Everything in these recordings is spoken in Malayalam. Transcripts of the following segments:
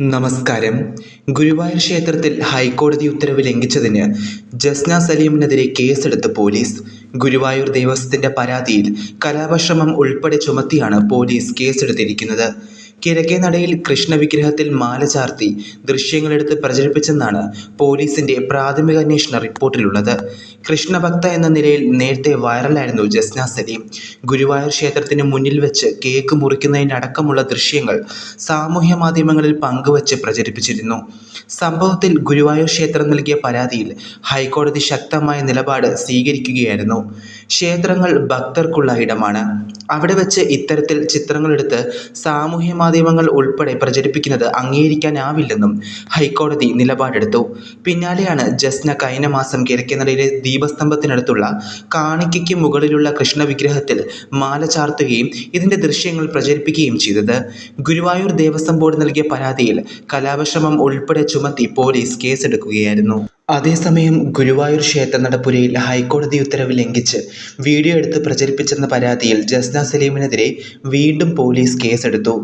നമസ്കാരം. ഗുരുവായൂർ ക്ഷേത്രത്തിൽ ഹൈക്കോടതി ഉത്തരവ് ലംഘിച്ചതിന് ജസ്ന സലീമിനെതിരെ കേസെടുത്ത് പോലീസ്. ഗുരുവായൂർ ദേവസ്വത്തിന്റെ പരാതിയിൽ കലാപശ്രമം ഉൾപ്പെടെ ചുമത്തിയാണ് പോലീസ് കേസെടുത്തിരിക്കുന്നത്. കിഴക്കേനടയിൽ കൃഷ്ണവിഗ്രഹത്തിൽ മാല ചാർത്തി ദൃശ്യങ്ങളെടുത്ത് പ്രചരിപ്പിച്ചെന്നാണ് പോലീസിന്റെ പ്രാഥമിക അന്വേഷണ റിപ്പോർട്ടിലുള്ളത്. കൃഷ്ണഭക്ത എന്ന നിലയിൽ നേരത്തെ വൈറലായിരുന്നു ജസ്ന സലീം. ഗുരുവായൂർ ക്ഷേത്രത്തിന് മുന്നിൽ വെച്ച് കേക്ക് മുറിക്കുന്നതിനടക്കമുള്ള ദൃശ്യങ്ങൾ സാമൂഹ്യ മാധ്യമങ്ങളിൽ പങ്കുവച്ച് പ്രചരിപ്പിച്ചിരുന്നു. സംഭവത്തിൽ ഗുരുവായൂർ ക്ഷേത്രം നൽകിയ പരാതിയിൽ ഹൈക്കോടതി ശക്തമായ നിലപാട് സ്വീകരിക്കുകയായിരുന്നു. ക്ഷേത്രങ്ങൾ ഭക്തർക്കുള്ള ഇടമാണ്. അവിടെ വെച്ച് ഇത്തരത്തിൽ ചിത്രങ്ങളെടുത്ത് സാമൂഹ്യ മാധ്യമങ്ങൾ ഉൾപ്പെടെ പ്രചരിപ്പിക്കുന്നത് അംഗീകരിക്കാനാവില്ലെന്നും ഹൈക്കോടതി നിലപാടെടുത്തു. പിന്നാലെയാണ് ജസ്ന കഴിഞ്ഞ മാസം കിഴക്കേനടയിലെ ദീപസ്തംഭത്തിനടുത്തുള്ള കാണിക്കയ്ക്ക് മുകളിലുള്ള കൃഷ്ണവിഗ്രഹത്തിൽ മാല ചാർത്തുകയും ഇതിന്റെ ദൃശ്യങ്ങൾ പ്രചരിപ്പിക്കുകയും ചെയ്തത്. ഗുരുവായൂർ ദേവസ്വം ബോർഡ് നൽകിയ പരാതിയിൽ കലാപശ്രമം ഉൾപ്പെടെ ചുമത്തി പോലീസ് കേസെടുക്കുകയായിരുന്നു. അതേസമയം ഗുരുവായൂർ ക്ഷേത്ര നടപ്പുരയിൽ ഹൈക്കോടതി ഉത്തരവ് ലംഘിച്ച് വീഡിയോ എടുത്ത് പ്രചരിപ്പിച്ചെന്ന പരാതിയിൽ ജസ്ന സലീമിനെതിരെ വീണ്ടും പോലീസ് കേസെടുത്തു.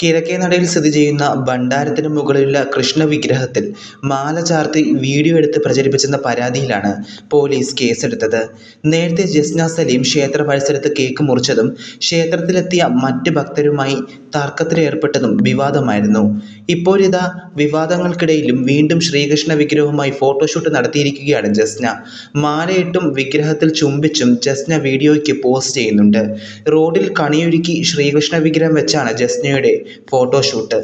കിഴക്കേനടയിൽ സ്ഥിതി ചെയ്യുന്ന ഭണ്ഡാരത്തിന് മുകളിലുള്ള കൃഷ്ണ വിഗ്രഹത്തിൽ മാല ചാർത്തി വീഡിയോ എടുത്ത് പ്രചരിപ്പിച്ചെന്ന പരാതിയിലാണ് പോലീസ് കേസെടുത്തത്. നേരത്തെ ജസ്ന സലീം ക്ഷേത്ര പരിസരത്ത് കേക്ക് മുറിച്ചതും ക്ഷേത്രത്തിലെത്തിയ മറ്റ് ഭക്തരുമായി തർക്കത്തിലേർപ്പെട്ടതും വിവാദമായിരുന്നു. ഇപ്പോഴിതാ വിവാദങ്ങൾക്കിടയിലും വീണ്ടും ശ്രീകൃഷ്ണ വിഗ്രഹവുമായി ഫോട്ടോഷൂട്ട് നടത്തിയിരിക്കുകയാണ് ജസ്ന. മാലയിട്ടും വിഗ്രഹത്തിൽ ചുംബിച്ചും ജസ്ന വീഡിയോയ്ക്ക് പോസ്റ്റ് ചെയ്യുന്നുണ്ട്. റോഡിൽ കണിയൊരുക്കി ശ്രീകൃഷ്ണ വിഗ്രഹം വെച്ചാണ് ജസ്നയുടെ ഫോട്ടോഷൂട്ട്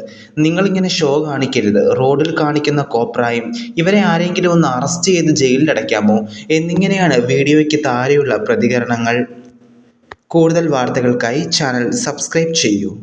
നിങ്ങളിങ്ങനെ ഷോ കാണിക്കരുത്. റോഡിൽ കാണിക്കുന്ന കോപ്രായം. ഇവരെ ആരെങ്കിലും ഒന്ന് അറസ്റ്റ് ചെയ്ത് ജയിലിലടയ്ക്കാമോ എന്നിങ്ങനെയാണ് വീഡിയോയ്ക്ക് താരെയുള്ള പ്രതികരണങ്ങൾ. കൂടുതൽ വാർത്തകൾക്കായി ചാനൽ സബ്സ്ക്രൈബ് ചെയ്യൂ.